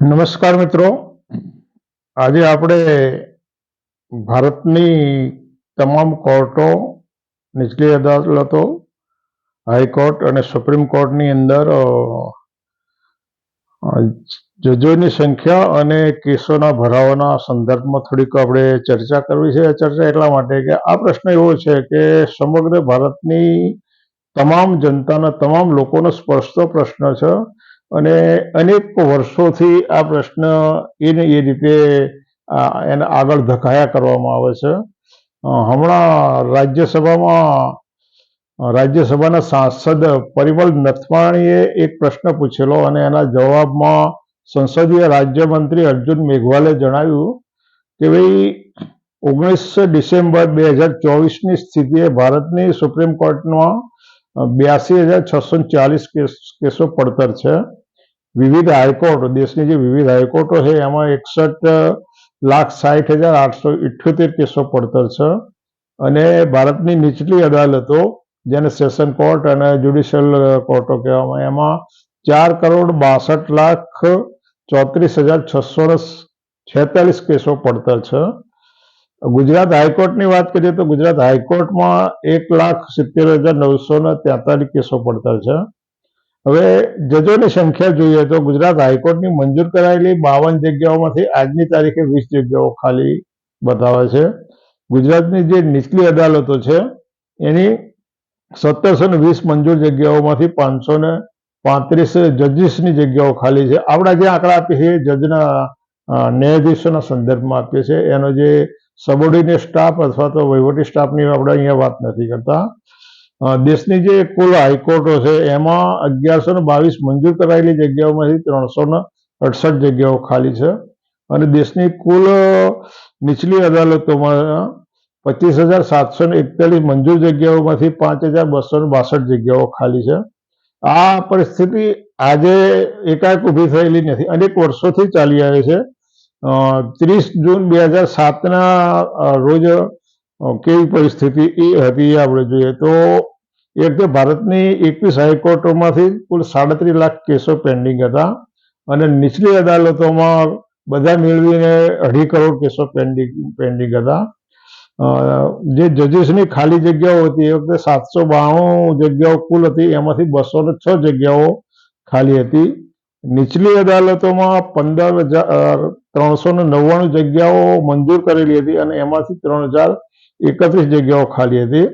નમસ્કાર મિત્રો. આજે આપણે ભારતની તમામ કોર્ટો, નીચલી અદાલતો, હાઈકોર્ટ અને સુપ્રીમ કોર્ટની અંદર જજોની સંખ્યા અને કેસોના ભરાવાના સંદર્ભમાં થોડીક આપણે ચર્ચા કરવી છે. ચર્ચા એટલા માટે કે આ પ્રશ્ન એવો છે કે સમગ્ર ભારતની તમામ જનતાના તમામ લોકોનો સ્પર્શતો પ્રશ્ન છે. અને અનેક વર્ષોથી આ પ્રશ્ન એને એ રીતે એને આગળ ધકાયા કરવામાં આવે છે. હમણાં રાજ્યસભામાં, રાજ્યસભાના સાંસદ પરિમલ નથવાણીએ એક પ્રશ્ન પૂછેલો અને એના જવાબમાં સંસદીય રાજ્યમંત્રી અર્જુન મેઘવાલે જણાવ્યું કે ભાઈ ઓગણીસ ડિસેમ્બર બે હજાર ચોવીસની સ્થિતિએ ભારતની સુપ્રીમ કોર્ટમાં બ્યાસી હજાર છસો ચાલીસ કેસ, કેસો પડતર છે. વિવિધ હાઈકોર્ટ, દેશની જે વિવિધ હાઈકોર્ટો છે, એમાં એકસઠ લાખ સાઠ હજાર આઠસો ઇઠ્યોતેર કેસો પડતર છે. અને ભારતની નીચલી અદાલતો, જેને સેશન કોર્ટ અને જ્યુડિશિયલ કોર્ટો કહેવામાં એમાં ચાર કરોડ બાસઠ લાખ ચોત્રીસ હજાર છસો છેતાલીસ કેસો પડતર છે. ગુજરાત હાઈકોર્ટની વાત કરીએ તો ગુજરાત હાઈકોર્ટમાં એક લાખ સિત્તેર હજાર નવસો ને તેતાલીસ કેસો પડતર છે. હવે જજોની સંખ્યા જોઈએ તો ગુજરાત હાઈકોર્ટની મંજૂર કરાયેલી બાવન જગ્યાઓમાંથી આજની તારીખે વીસ જગ્યાઓ ખાલી બતાવે છે. ગુજરાતની જે નીચલી અદાલતો છે, એની સત્તરસો ને વીસ મંજૂર જગ્યાઓમાંથી પાંચસો ને પાંત્રીસ જજીસની જગ્યાઓ ખાલી છે. આપણા જે આંકડા આપીએ છીએ, જજના ન્યાયાધીશોના સંદર્ભમાં આપીએ છીએ. એનો જે સબોર્ડિનેટ સ્ટાફ અથવા તો વહીવટી સ્ટાફની આપણે અહીંયા વાત નથી કરતા. દેશની જે કુલ હાઈકોર્ટો છે, એમાં અગિયારસો ને બાવીસ મંજૂર કરાયેલી જગ્યાઓમાંથી ત્રણસો ને અડસઠ જગ્યાઓ ખાલી છે. અને દેશની કુલ નીચલી અદાલતોમાં પચીસ હજાર સાતસો ને એકતાલીસ મંજૂર જગ્યાઓમાંથી પાંચ હજાર બસો ને બાસઠ જગ્યાઓ ખાલી છે. આ પરિસ્થિતિ આજે એકાએક ઊભી થયેલી નથી. અનેક વર્ષોથી ચાલી આવે છે. ત્રીસ જૂન બે હજાર સાતના રોજ કેવી પરિસ્થિતિ એ હતી આપણે જોઈએ. તો એક તો ભારતની એકવીસ હાઈકોર્ટોમાંથી કુલ સાડત્રીસ લાખ કેસો પેન્ડિંગ હતા અને નીચલી અદાલતોમાં બધા મેળવીને અઢી કરોડ કેસો પેન્ડિંગ પેન્ડિંગ હતા. જે જજીસની ખાલી જગ્યાઓ હતી એ વખતે સાતસો બાણું જગ્યાઓ કુલ હતી. એમાંથી બસો ને છ જગ્યાઓ ખાલી હતી. નીચલી અદાલતોમાં પંદર હજાર ત્રણસો ને નવ્વાણું જગ્યાઓ મંજૂર કરેલી હતી અને એમાંથી ત્રણ હજાર એકત્રીસ જગ્યાઓ ખાલી હતી.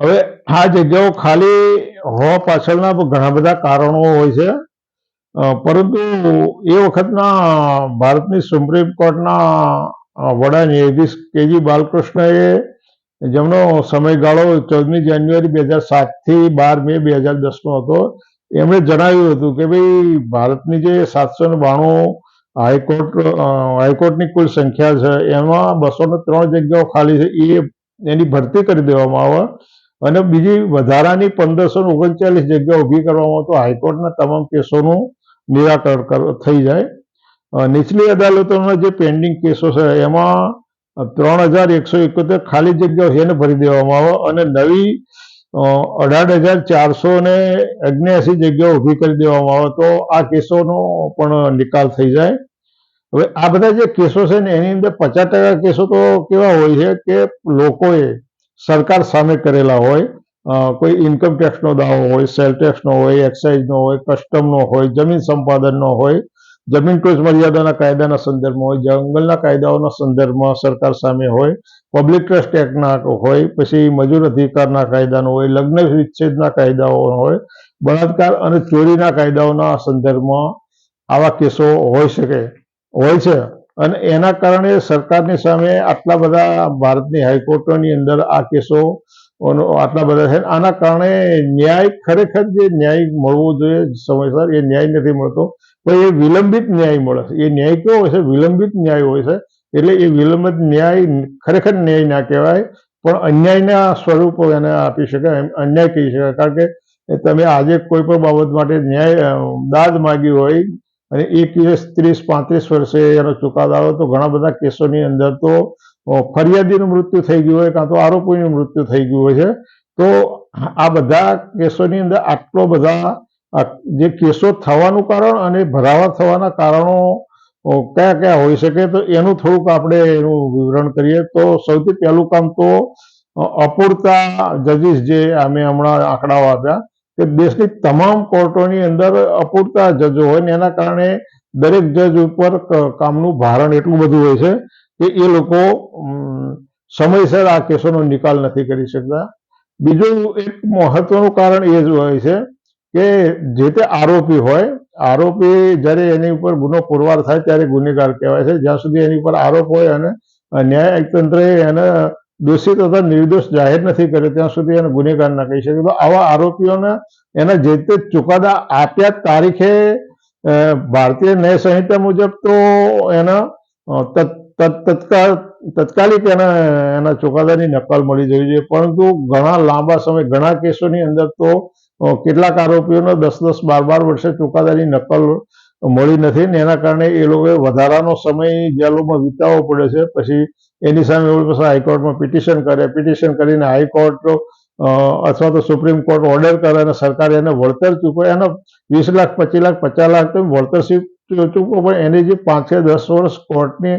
હવે આ જગ્યાઓ ખાલી હોવા પાછળના ઘણા બધા કારણો હોય છે. પરંતુ એ વખતના ભારતની સુપ્રીમ કોર્ટના વડા ન્યાયાધીશ કેજી બાલકૃષ્ણએ જેમનો સમયગાળો ચૌદમી જાન્યુઆરી બે હજાર સાતથી બાર મે બે હજાર દસનો હતો, એમણે જણાવ્યું હતું કે ભાઈ, ભારતની જે સાતસો ને બાણું હાઈકોર્ટ હાઈકોર્ટની કુલ સંખ્યા છે. એમાં બસો ત્રણ જગ્યાઓ ખાલી છે. એ એની ભરતી કરી દેવામાં આવે. અને બીજી વધારાની પંદરસો ઓગણચાલીસ જગ્યાઓ ઊભી કરવામાં તો હાઈકોર્ટના તમામ કેસોનું નિરાકરણ કર- થઈ જાય. નીચલી અદાલતોના જે પેન્ડિંગ કેસો છે, એમાં ત્રણ હજાર એકસો એકોતેર ખાલી જગ્યાઓ છે એને ભરી દેવામાં આવે અને નવી અઢાર હજાર ચારસો ને અગ્યાસી જગ્યાઓ ઊભી કરી દેવામાં આવે તો આ કેસોનો પણ નિકાલ થઈ જાય. હવે આ બધા જે કેસો છે ને, એની અંદર પચાસ ટકા કેસો તો કેવા હોય છે કે લોકોએ સરકાર સામે કરેલા હોય. કોઈ ઇન્કમ ટેક્સનો દાવો હોય સેલ ટેક્સનો હોય એક્સાઇઝનો હોય કસ્ટમનો હોય, જમીન સંપાદનનો હોય, જમીન ટોચ મર્યાદાના કાયદાના સંદર્ભમાં હોય, જંગલના કાયદાઓના સંદર્ભમાં સરકાર સામે હોય પબ્લિક ટ્રસ્ટ એક્ટના હોય, પછી મજૂર અધિકારના કાયદાનો હોય, લગ્ન વિચ્છેદના કાયદાઓ હોય, બળાત્કાર અને ચોરીના કાયદાઓના સંદર્ભમાં આવા કેસો હોઈ શકે. હોય છે. અને એના કારણે સરકારની સામે આટલા બધા ભારતની હાઈકોર્ટોની અંદર આ કેસો આટલા બધા છે. આના કારણે ન્યાય ખરેખર જે ન્યાય મળવો જોઈએ સમયસર, એ ન્યાય નથી મળતો. પણ એ વિલંબિત ન્યાય મળે છે. એ ન્યાય કેવો હોય છે? વિલંબિત ન્યાય હોય છે. એટલે એ વિલંબિત ન્યાય ખરેખર ન્યાય ના કહેવાય. પણ અન્યાયના સ્વરૂપો એને આપી શકાય એમ, અન્યાય કહી શકાય. કારણ કે તમે આજે કોઈ પણ બાબત માટે ન્યાય દાદ માગી હોય અને એ કેસ ત્રીસ પાંત્રીસ વર્ષે એનો ચુકાદો આવે તો ઘણા બધા કેસોની અંદર તો ફરિયાદીનું મૃત્યુ થઈ ગયું હોય કાં તો આરોપીનું મૃત્યુ થઈ ગયું હોય છે. તો આ બધા કેસોની અંદર આટલો બધા જે કેસો થવાનું કારણ અને ભરાવા થવાના કારણો કયા કયા હોઈ શકે તો એનું થોડુંક આપણે એનું વિવરણ કરીએ. તો સૌથી પહેલું કામ તો અપૂરતા જજીસ જે અમે હમણાં આંકડાઓ આપ્યા કે દેશની તમામ કોર્ટોની અંદર અપૂરતા જજો હોય ને એના કારણે દરેક જજ ઉપર કામનું ભારણ એટલું બધું હોય છે કે એ લોકો સમયસર આ કેસોનો નિકાલ નથી કરી શકતા. બીજું એક મહત્વનું કારણ એ જ હોય છે કે જે તે આરોપી હોય, આરોપી જ્યારે એની ઉપર ગુનો પુરવાર થાય ત્યારે ગુનેગાર કહેવાય છે. જ્યાં સુધી એની ઉપર આરોપ હોય અને ન્યાયિક તંત્રએ એને દોષિત તથા નિર્દોષ જાહેર નથી કર્યો ત્યાં સુધી એને ગુનેગાર ના કહી શકે. તો આવા આરોપીઓને એના જે તે ચુકાદા આપ્યા તારીખે ભારતીય ન્યાય સંહિતા મુજબ તો એના તત્કાલિક એના એના ચુકાદાની નકલ મળી જવી જોઈએ. પરંતુ ઘણા લાંબા સમય, ઘણા કેસોની અંદર તો કેટલાક આરોપીઓને દસ દસ, બાર બાર વર્ષે ચુકાદાની નકલ મળી નથી ને એના કારણે એ લોકોએ વધારાનો સમય જેલોમાં વિતાવવો પડે છે. પછી એની સામે લોકો હાઈકોર્ટમાં પિટિશન કરે, પિટિશન કરીને હાઈકોર્ટ અથવા તો સુપ્રીમ કોર્ટ ઓર્ડર કરે અને સરકાર એને વળતર ચૂકવે. એનો વીસ લાખ, પચીસ લાખ, પચાસ લાખ તો વળતર ચૂકવો, પણ એની જે પાંચ દસ વર્ષ કોર્ટની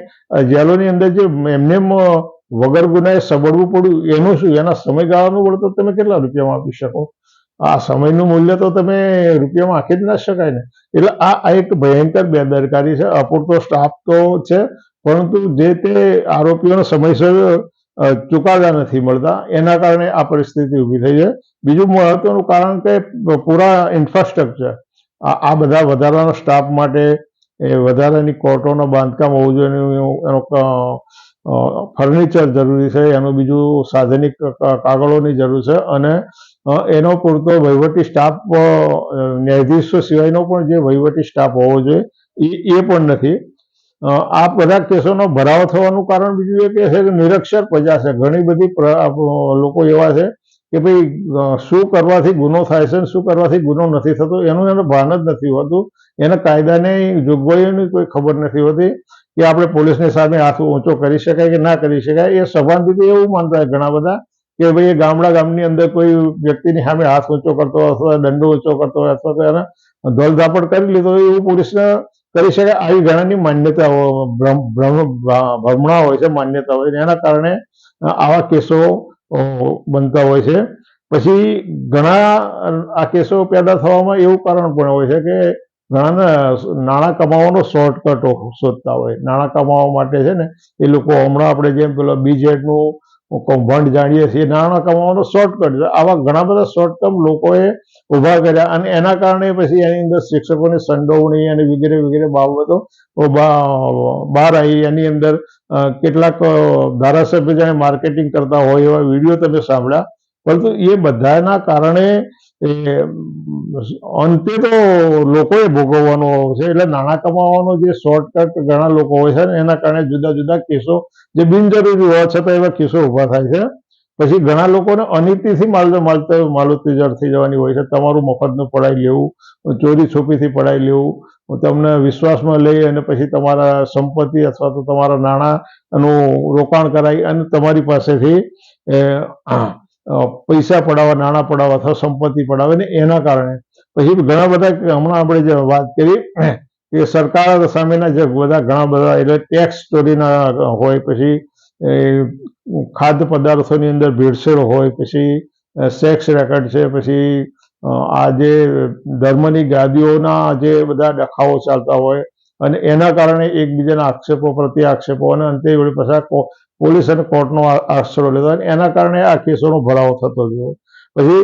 જેલોની અંદર જે એમને વગર ગુનાએ સબડવું પડ્યું, એનું શું? એના સમયગાળાનું વળતર તમે કેટલા રૂપિયામાં આપી શકો? આ સમયનું મૂલ્ય તો તમે રૂપિયામાં આંકી જ ના શકાય ને. એટલે આ એક ભયંકર બેદરકારી છે. અપૂરતો સ્ટાફ તો છે પરંતુ જે તે આરોપીઓનો સમયસર ચુકાદા નથી મળતા, એના કારણે આ પરિસ્થિતિ ઊભી થઈ છે. બીજું મહત્વનું કારણ કે પૂરા ઇન્ફ્રાસ્ટ્રક્ચર, આ બધા વધારાના સ્ટાફ માટે એ વધારાની કોર્ટોનો બાંધકામ હોવું જોઈએ એનું ફર્નિચર જરૂરી છે, એનું બીજું સાધનિક કાગળોની જરૂર છે અને એનો પૂરતો વહીવટી સ્ટાફ ન્યાયાધીશો સિવાયનો પણ જે વહીવટી સ્ટાફ હોવો જોઈએ એ પણ નથી. આ બધા કેસોનો ભરાવો થવાનું કારણ બીજું એ કે છે કે નિરક્ષર પ્રજા છે. ઘણી બધી લોકો એવા છે કે ભાઈ શું કરવાથી ગુનો થાય છે શું કરવાથી ગુનો નથી થતો એનું એને ભાન જ નથી હોતું. એને કાયદાની જોગવાઈઓની કોઈ ખબર નથી હોતી કે આપણે પોલીસની સામે હાથ ઊંચો કરી શકાય કે ના કરી શકાય. એ સભાનથી એવું માનતા ઘણા બધા કે ભાઈ, એ ગામડા ગામની અંદર કોઈ વ્યક્તિની સામે હાથ ઊંચો કરતો હોય અથવા દંડો ઊંચો કરતો અથવા તો એને ધોલધાપડ કરી લીધો એવું પોલીસને કરી શકે આવી ઘણાની માન્યતાઓ, ભ્રમ, ભ્રમ- ભ્રમણા હોય છે, માન્યતા હોય એના કારણે આવા કેસો બનતા હોય છે. પછી ઘણા, આ કેસો પેદા થવામાં એવું કારણ પણ હોય છે કે ઘણાને નાણાં કમાવાનો શોર્ટકટ શોધતા હોય. નાણાં કમાવા માટે છે ને, એ લોકો હમણાં આપણે જેમ પેલો બીજેટનું કૌભાંડ જાણીએ છીએ નાણાં કમાવાનો શોર્ટકટ આવા ઘણા બધા શોર્ટ લોકોએ ઊભા કર્યા. અને એના કારણે પછી એની અંદર શિક્ષકોની સંડોવણી અને વગેરે વગેરે બાબતો બહાર આવી. એની અંદર કેટલાક ધારાસભ્ય જાણે માર્કેટિંગ કરતા હોય એવા વીડિયો તમે સાંભળ્યા. પરંતુ એ બધાના કારણે અંતે તો લોકોએ ભોગવવાનો છે. એટલે નાણાં કમાવાનો જે શોર્ટકટ ઘણા લોકો હોય છે ને, એના કારણે જુદા જુદા કેસો, જે બિનજરૂરી હોવા છતાં એવા કેસો ઊભા થાય છે. પછી ઘણા લોકોને અનીતિથી માલતો માલતા માલુતી જળ થઈ જવાની હોય છે. તમારું મફતનું પડાવી લેવું, ચોરી છોપીથી પડાવી લેવું, તમને વિશ્વાસમાં લઈ અને પછી તમારા સંપત્તિ અથવા તો તમારા નાણાંનું રોકાણ કરાવી અને તમારી પાસેથી પૈસા પડાવવા, નાણાં પડાવવા અથવા સંપત્તિ પડાવે ને એના કારણે. પછી ઘણા બધા હમણાં આપણે જે વાત કરી કે સરકાર સામેના જે બધા ઘણા બધા એટલે ટેક્સ ચોરીના હોય, પછી એ ખાદ્ય પદાર્થોની અંદર ભેળસેળ હોય, પછી સેક્સ રેકર્ડ છે, પછી આ જે ધર્મની ગાદીઓના જે બધા ડખાઓ ચાલતા હોય, અને એના કારણે એકબીજાના આક્ષેપો પ્રત્યે આક્ષેપો અને અંતે વળી પાછા પોલીસ અને કોર્ટનો આશરો લેતા એના કારણે આ કેસોનો ભરાવો થતો ગયો પછી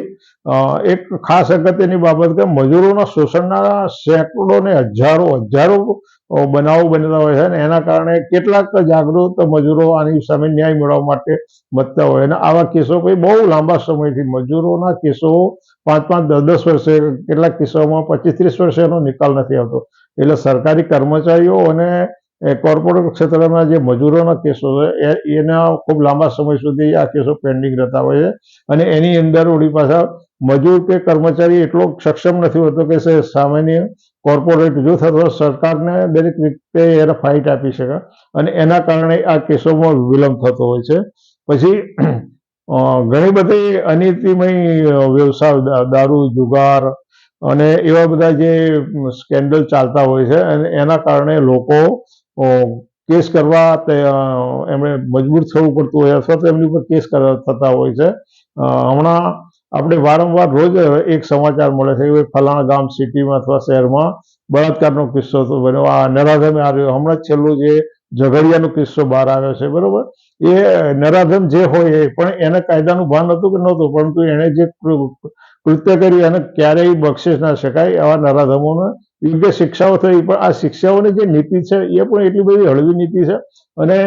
એક ખાસ અગત્યની બાબત કે મજૂરોના શોષણના સેંકડો ને હજારો હજારો બનાવો બનેલા હોય છે અને એના કારણે કેટલાક જાગૃત મજૂરો આની સામે ન્યાય મેળવવા માટે વધતા હોય અને આવા કેસો પછી બહુ લાંબા સમયથી, મજૂરોના કેસો પાંચ પાંચ, દસ દસ વર્ષે, કેટલાક કિસ્સાઓમાં પચીસ, ત્રીસ વર્ષે એનો નિકાલ નથી આવતો. એટલે સરકારી કર્મચારીઓ અને કોર્પોરેટ ક્ષેત્રના જે મજૂરોના કેસો છે એના ખૂબ લાંબા સમય સુધી આ કેસો પેન્ડિંગ રહેતા હોય છે. અને એની અંદર વળી પાછા મજૂર કે કર્મચારી એટલો સક્ષમ નથી હોતો કે સામાન્ય કોર્પોરેટ જૂથ અથવા સરકારને દરેક રીતે એને ફાઇટ આપી શકે. અને એના કારણે આ કેસોમાં વિલંબ થતો હોય છે. પછી ઘણી બધી અનિતિમય વ્યવસાય દારૂ, જુગાર અને એવા બધા જે સ્કેન્ડલ ચાલતા હોય છે અને એના કારણે લોકો કેસ કરવા એમણે મજબૂર થવું પડતું હોય અથવા તો એમની ઉપર કેસ થતા હોય છે. હમણાં આપણે વારંવાર રોજ એક સમાચાર મળે છે. કે ફલાણા ગામ સિટીમાં અથવા શહેરમાં બળાત્કારનો કિસ્સો બન્યો. આ નરાધમે આવ્યો. હમણાં જ છેલ્લું જે ઝઘડિયાનો કિસ્સો બહાર આવ્યો છે. બરોબર? એ નરાધમ જે હોય એ પણ એને કાયદાનું ભાન હતું કે નહોતું, પરંતુ એણે જે કૃત્ય કર્યું એને ક્યારેય બક્ષિસ ના શકાય આવા નરાધમોને યોગ્ય શિક્ષાઓ થઈ પણ, આ શિક્ષાઓની જે નીતિ છે એ પણ એટલી બધી હળવી નીતિ છે અને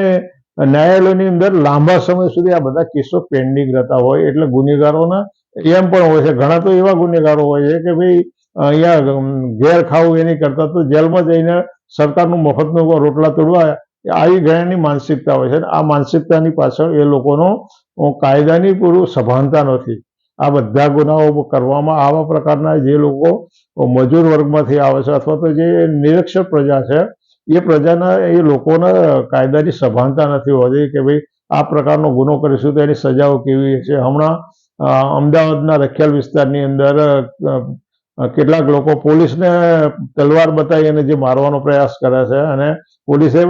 ન્યાયાલયની અંદર લાંબા સમય સુધી આ બધા કેસો પેન્ડિંગ રહેતા હોય એટલે ગુનેગારોના, એમ પણ હોય છે, ઘણા તો એવા ગુનેગારો હોય છે કે ભાઈ, અહીંયા ઘેર ખાવું એની કરતા તો જેલમાં જઈને સરકારનું મફતનું રોટલા તોડવા, આવી ગયાની માનસિકતા હોય છે આ માનસિકતાની પાછળ એ લોકોનો કાયદાની પૂરું સભાનતા નથી. આ બધા ગુનાઓ કરવામાં આવા પ્રકારના જે લોકો મજૂર વર્ગમાંથી આવે છે અથવા તો જે નિરક્ષર પ્રજા છે, એ પ્રજાના, એ લોકોના કાયદાની સભાનતા નથી હોતી કે ભાઈ આ પ્રકારનો ગુનો કરીશું તો એની સજાઓ કેવી છે. હમણાં અમદાવાદના રખિયાલ વિસ્તારની અંદર કેટલાક લોકો પોલીસને તલવાર બતાવી અને જે મારવાનો પ્રયાસ કરે છે અને પોલીસે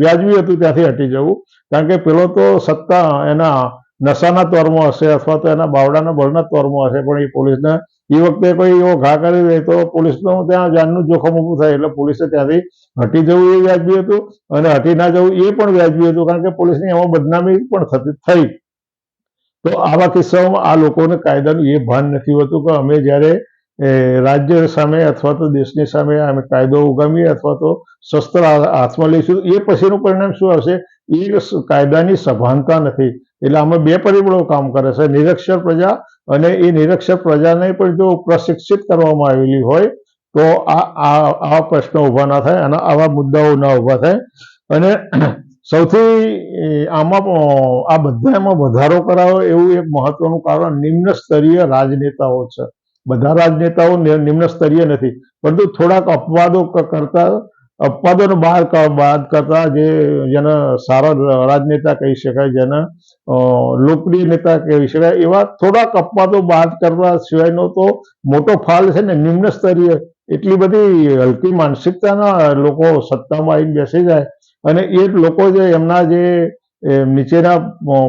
વ્યાજબી હતું ત્યાંથી હટી જવું. કારણ કે પેલો તો સત્તા એના નશાના તોરમાં હશે અથવા તો એના બાવડાના બળના તોરમાં હશે, પણ એ પોલીસને એ વખતે કોઈ એવો ઘા કરી દે તો પોલીસનું ત્યાં જાનનું જોખમ ઊભું થાય, એટલે પોલીસે ત્યાંથી હટી જવું એ વ્યાજબી હતું અને હટી ના જવું એ પણ વ્યાજબી હતું, કારણ કે પોલીસની એમાં બદનામી પણ થતી થઈ. તો આવા કિસ્સાઓમાં આ લોકોને કાયદાનું એ ભાન નથી હોતું કે અમે જ્યારે રાજ્ય સામે અથવા તો દેશની સામે અમે કાયદો ઉગામીએ અથવા તો શસ્ત્ર હાથમાં લઈશું એ પછીનું પરિણામ શું આવશે? એ કાયદાની સભાનતા નથી. એટલે આમાં બે પરિબળો કામ કરે છે, નિરક્ષર પ્રજા અને એ નિરક્ષર પ્રજાને પણ જો પ્રશિક્ષિત કરવામાં આવેલી હોય, તો આ આ પ્રશ્નો ઊભા ના થાય અને આવા મુદ્દાઓ ના ઊભા થાય. અને સૌથી આમાં આ બધામાં વધારો કરાવો એવું એક મહત્વનું કારણ નિમ્ન સ્તરીય રાજનેતાઓ છે. બધા રાજનેતાઓ નિમ્ન સ્તરીય નથી, પરંતુ થોડાક અપવાદો કરતા અપવાદોને બહાર બાદ કરતા જે જેને સારા રાજનેતા કહી શકાય, જેને લોકપ્રિય નેતા કહી શકાય, એવા થોડાક અપવાદો બહાર કરવા સિવાયનો તો મોટો ફાલ છે ને નિમ્ન સ્તરીય. એટલી બધી હલકી માનસિકતાના લોકો સત્તામાં આવીને બેસી જાય અને એ લોકો જે એમના જે નીચેના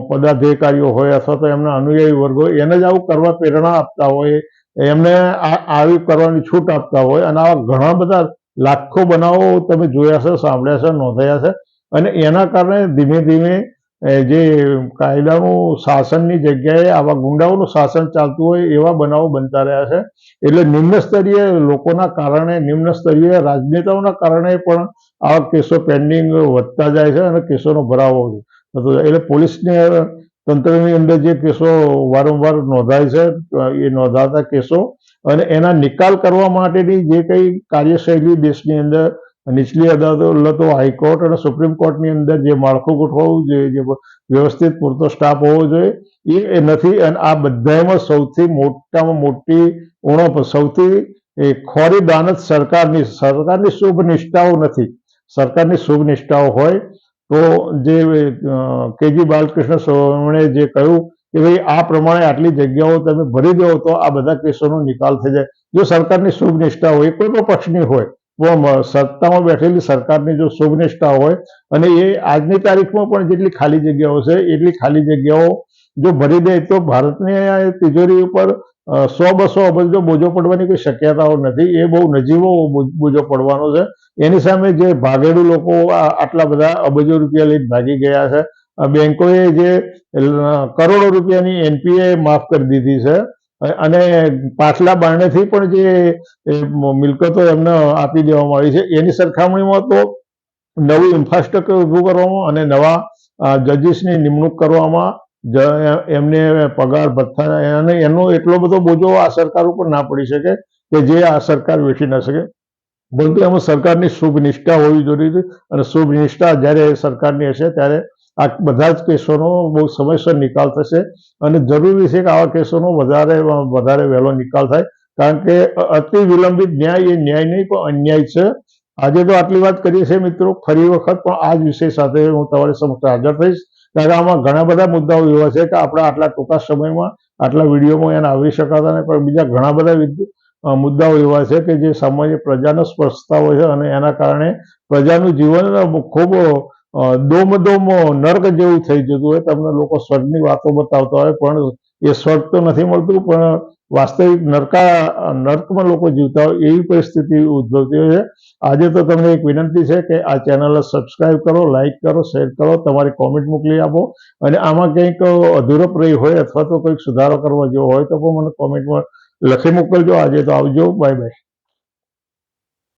પદાધિકારીઓ હોય અથવા તો એમના અનુયાયી વર્ગ હોય, એને જ આવું કરવા પ્રેરણા આપતા હોય, એમને આવી કરવાની છૂટ આપતા હોય અને આવા ઘણા બધા લાખો બનાવો તમે જોયા છે, સાંભળ્યા છે, નોંધાયા છે અને એના કારણે ધીમે ધીમે જે કાયદાનું શાસનની જગ્યાએ આવા ગુંડાઓનું શાસન ચાલતું હોય એવા બનાવો બનતા રહ્યા છે. એટલે નિમ્ન સ્તરીય લોકોના કારણે, નિમ્ન સ્તરીય રાજનેતાઓના કારણે પણ આવા કેસો પેન્ડિંગ વધતા જાય છે અને કેસોનો ભરાવો થતો જાય એટલે પોલીસને તંત્રની અંદર જે કેસો વારંવાર નોંધાય છે, એ નોંધાતા કેસો અને એના નિકાલ કરવા માટેની જે કંઈ કાર્યશૈલી દેશની અંદર, નીચલી અદાલતો, હાઈકોર્ટ અને સુપ્રીમ કોર્ટની અંદર જે માળખું ગોઠવવું જોઈએ, જે વ્યવસ્થિત પૂરતો સ્ટાફ હોવો જોઈએ, એ નથી. અને આ બધામાં સૌથી મોટામાં મોટી ઉણપ, સૌથી એ ખોરી દાનત સરકારની સરકારની શુભ નિષ્ઠાઓ નથી. સરકારની શુભ નિષ્ઠાઓ હોય તો જે કેજી બાલકૃષ્ણ સ્વામીએ જે કહ્યું કે ભાઈ, આ પ્રમાણે આટલી જગ્યાઓ તમે ભરી દો તો આ બધા કેસોનો નિકાલ થઈ જાય. જો સરકારની શુભ નિષ્ઠા હોય, કોઈ પણ પક્ષની હોય સત્તામાં બેઠેલી સરકારની જો શુભ નિષ્ઠા હોય અને એ આજની તારીખમાં પણ જેટલી ખાલી જગ્યાઓ છે, એટલી ખાલી જગ્યાઓ જો ભરી દે તો ભારતની તિજોરી ઉપર સો બસો અબજ બોજો પડવાની કોઈ શક્યતાઓ નથી. એ બહુ નજીવો બોજો પડવાનો છે. એની સામે જે ભાગેડુ લોકો આટલા બધા અબજો રૂપિયા લઈને ભાગી ગયા છે. બેંકોએ જે કરોડો રૂપિયાની એનપીએ માફ કરી દીધી છે. અને પાછલા બારણેથી પણ જે મિલકતો એમને આપી દેવામાં આવી છે. એની સરખામણીમાં તો નવું ઇન્ફ્રાસ્ટ્રક્ચર ઊભું કરવામાં અને નવા જજીસની નિમણૂક કરવામાં એમને પગાર ભથ્થા અને એનો એટલો બધો બોજો આ સરકાર ઉપર ના પડી શકે કે જે આ સરકાર વેઠી ન શકે. પરંતુ એમાં સરકારની શુભ નિષ્ઠા હોવી જરૂરી અને શુભ નિષ્ઠા જ્યારે સરકારની હશે ત્યારે આ બધા જ કેસોનો બહુ સમયસર નિકાલ થશે અને જરૂરી છે કે આવા કેસોનો વધારે વધારે વહેલો નિકાલ થાય. કારણ કે અતિ વિલંબિત ન્યાય એ ન્યાય નહીં, પણ અન્યાય છે. આજે તો આટલી વાત કરીએ છીએ મિત્રો, ફરી વખત, પણ આ જ વિષય સાથે હું તમારી સમક્ષ હાજર થઈશ. કે આમાં ઘણા બધા મુદ્દાઓ એવા છે કે આપણે આટલા ટૂંકા સમયમાં આટલા વિડીયોમાં એને આવી શકાતા નહીં પણ બીજા ઘણા બધા મુદ્દાઓ એવા છે કે જે સામાન્ય પ્રજાને સ્પર્શતા હોય છે અને એના કારણે પ્રજાનું જીવન ખૂબ અ, દોમ દોમ નર્ક જેવું થઈ જતું હોય. તમને લોકો સ્વર્ગની વાતો બતાવતા હોય પણ એ સ્વર્ગ તો નથી મળતું પણ વાસ્તવિક નરકા, નર્કમાં લોકો જીવતા હોય એવી પરિસ્થિતિ ઉદ્ભવતી હોય છે. આજે તો તમને એક વિનંતી છે કે આ ચેનલ સબસ્ક્રાઈબ કરો લાઇક કરો શેર કરો, તમારી કોમેન્ટ મોકલી આપો. અને આમાં કંઈક અધૂરપ રહી હોય અથવા તો કંઈક સુધારો કરવા જેવો હોય તો પણ મને કોમેન્ટમાં લખી મોકલજો. આજે તો આવજો. Bye bye